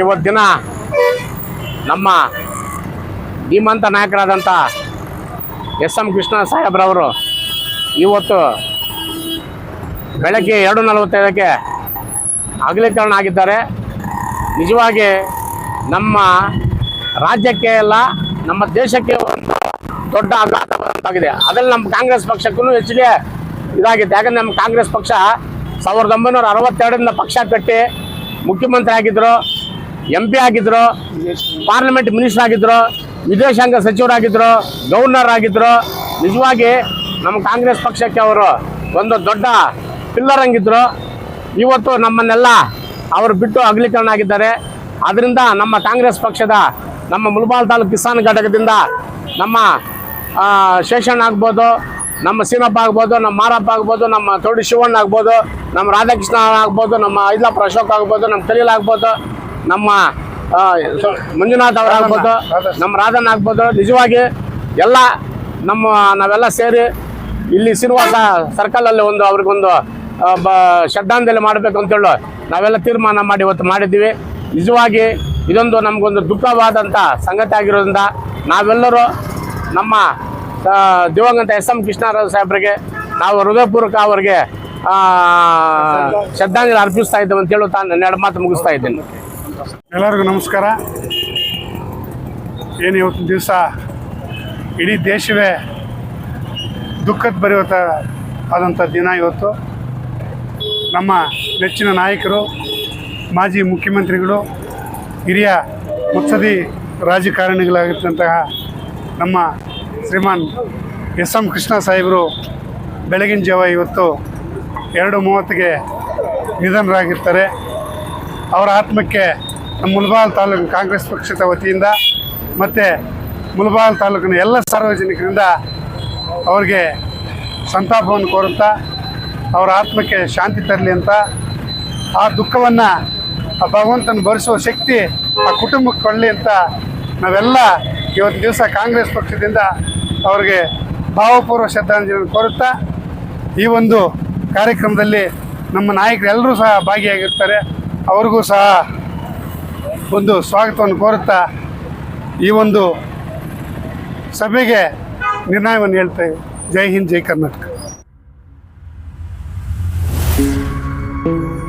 ಇವತ್ತು ದಿನ? ನಮ್ಮ ಧೀಮಂತ ನಾಯಕರಾದಂಥ ಎಸ್ ಎಂ ಕೃಷ್ಣ ಸಾಹೇಬ್ರವರು ಇವತ್ತು ಬೆಳಗ್ಗೆ ಎರಡು ನಲವತ್ತೈದಕ್ಕೆ ಅಗಲೀಕರಣ ಆಗಿದ್ದಾರೆ. ನಿಜವಾಗಿ ನಮ್ಮ ರಾಜ್ಯಕ್ಕೆ ಅಲ್ಲ, ನಮ್ಮ ದೇಶಕ್ಕೆ ಒಂದು ದೊಡ್ಡ ಆಘಾತವಾಗಿದೆ ಅದರಲ್ಲಿ ನಮ್ಮ ಕಾಂಗ್ರೆಸ್ ಪಕ್ಷಕ್ಕೂ ಹೆಚ್ಚಿಗೆ ಇದಾಗಿದೆ. ಯಾಕಂದ್ರೆ ನಮ್ಮ ಕಾಂಗ್ರೆಸ್ ಪಕ್ಷ ಸಾವಿರದ ಒಂಬೈನೂರ ಅರವತ್ತೆರಡರಿಂದ ಪಕ್ಷ ಕಟ್ಟಿ ಮುಖ್ಯಮಂತ್ರಿ ಆಗಿದ್ರು ಎಂ ಪಿ ಆಗಿದ್ರು ಪಾರ್ಲಿಮೆಂಟ್ ಮಿನಿಸ್ಟರ್ ಆಗಿದ್ರು, ವಿದೇಶಾಂಗ ಸಚಿವರಾಗಿದ್ರು ಗವರ್ನರ್ ಆಗಿದ್ರು. ನಿಜವಾಗಿ ನಮ್ಮ ಕಾಂಗ್ರೆಸ್ ಪಕ್ಷಕ್ಕೆ ಅವರು ಒಂದು ದೊಡ್ಡ ಪಿಲ್ಲರ್ ಹಂಗಿದ್ರು ಇವತ್ತು ನಮ್ಮನ್ನೆಲ್ಲ ಅವರು ಬಿಟ್ಟು ಅಗಲೀಕರಣ ಆಗಿದ್ದಾರೆ ಅದರಿಂದ ನಮ್ಮ ಕಾಂಗ್ರೆಸ್ ಪಕ್ಷದ ನಮ್ಮ ಮುಲ್ಬಾಲ್ ತಾಲೂಕು ಕಿಸಾನ್ ಘಟಕದಿಂದ ನಮ್ಮ ಶೇಷಣ್ಣ ಆಗ್ಬೋದು, ನಮ್ಮ ಸೀನಪ್ಪ ಆಗ್ಬೋದು, ನಮ್ಮ ಮಾರಪ್ಪ ಆಗ್ಬೋದು, ನಮ್ಮ ತೋಡಿ ಶಿವಣ್ಣ ಆಗ್ಬೋದು, ನಮ್ಮ ರಾಧಾಕೃಷ್ಣ ಆಗ್ಬೋದು, ನಮ್ಮ ಐದ್ಲಾಪುರ ಅಶೋಕ್ ಆಗ್ಬೋದು, ನಮ್ಮ ಕಲೀಲ್ ಆಗ್ಬೋದು, ನಮ್ಮ ಮಂಜುನಾಥ್ ಅವ್ರು ಆಗ್ಬೋದು, ನಮ್ಮ ರಾಧನ್ ಆಗ್ಬೋದು. ನಿಜವಾಗಿ ಎಲ್ಲ ನಮ್ಮ ನಾವೆಲ್ಲ ಸೇರಿ ಇಲ್ಲಿ ಶ್ರೀನಿವಾಸ ಸರ್ಕಲಲ್ಲಿ ಒಂದು ಅವ್ರಿಗೊಂದು ಶ್ರದ್ಧಾಂಜಲಿ ಮಾಡಬೇಕು ಅಂತೇಳಿ ನಾವೆಲ್ಲ ತೀರ್ಮಾನ ಮಾಡಿ ಇವತ್ತು ಮಾಡಿದ್ದೀವಿ. ನಿಜವಾಗಿ ಇದೊಂದು ನಮಗೊಂದು ದುಃಖವಾದಂಥ ಸಂಗತಿ ಆಗಿರೋದ್ರಿಂದ ನಾವೆಲ್ಲರೂ ನಮ್ಮ ದಿವಂಗತ ಎಸ್ ಎಂ ಕೃಷ್ಣರಾಜ ಸಾಹೇಬ್ರಿಗೆ, ನಾವು ಹೃದಯಪೂರ್ವಕ ಅವರಿಗೆ ಶ್ರದ್ಧಾಂಜಲಿ ಅರ್ಪಿಸ್ತಾ ಇದ್ದೇವೆ ಅಂತ ಹೇಳುತ್ತಾ ಎರಡು ಮಾತು ಮುಗಿಸ್ತಾ ಇದ್ದೇನೆ. ಎಲ್ಲರಿಗೂ ನಮಸ್ಕಾರ. ಏನು ಇವತ್ತಿನ ದಿವಸ? ಇಡೀ ದೇಶವೇ ದುಃಖದ ಬರೆಯುವಂಥ ಆದಂಥ ದಿನ ಇವತ್ತು. ನಮ್ಮ ನೆಚ್ಚಿನ ನಾಯಕರು, ಮಾಜಿ ಮುಖ್ಯಮಂತ್ರಿಗಳು, ಹಿರಿಯ ಮುತ್ಸದಿ ರಾಜಕಾರಣಿಗಳಾಗಿರ್ತಂತಹ ನಮ್ಮ ಶ್ರೀಮಾನ್ ಎಸ್ ಎಂ ಕೃಷ್ಣ ಸಾಹೇಬರು ಬೆಳಗಿನ ಜಾವ ಇವತ್ತು ಎರಡು ಮೂವತ್ತಿಗೆ ನಿಧನರಾಗಿರ್ತಾರೆ. ಅವರ ಆತ್ಮಕ್ಕೆ ನಮ್ಮ ಮುಲ್ಬಾಲ್ ತಾಲೂಕಿನ ಕಾಂಗ್ರೆಸ್ ಪಕ್ಷದ ವತಿಯಿಂದ ಮತ್ತು ಮುಲ್ಬಾಲ್ ತಾಲೂಕಿನ ಎಲ್ಲ ಸಾರ್ವಜನಿಕರಿಂದ ಅವರಿಗೆ ಸಂತಾಪವನ್ನು ಕೋರುತ್ತಾ ಅವರ ಆತ್ಮಕ್ಕೆ ಶಾಂತಿ ತರಲಿ ಅಂತ ಆ ದುಃಖವನ್ನು ಆ ಭಗವಂತನ ಭರಿಸುವ ಶಕ್ತಿ ಆ ಕುಟುಂಬಕ್ಕೆ ಕೊಡಲಿ ಅಂತ ನಾವೆಲ್ಲ ಇವತ್ತು ದಿವಸ ಕಾಂಗ್ರೆಸ್ ಪಕ್ಷದಿಂದ ಅವ್ರಿಗೆ ಭಾವಪೂರ್ವ ಶ್ರದ್ಧಾಂಜಲಿ ಕೋರುತ್ತಾ ಈ ಒಂದು ಕಾರ್ಯಕ್ರಮದಲ್ಲಿ ನಮ್ಮ ನಾಯಕರೆಲ್ಲರೂ ಸಹ ಭಾಗಿಯಾಗಿರ್ತಾರೆ. ಅವ್ರಿಗೂ ಸಹ ಒಂದು ಸ್ವಾಗತವನ್ನು ಕೋರುತ್ತಾ ಈ ಒಂದು ಸಭೆಗೆ ನಿರ್ಣಯವನ್ನು ಹೇಳ್ತೇವೆ ಜೈ ಹಿಂದ್, ಜೈ ಕರ್ನಾಟಕ. Thank you.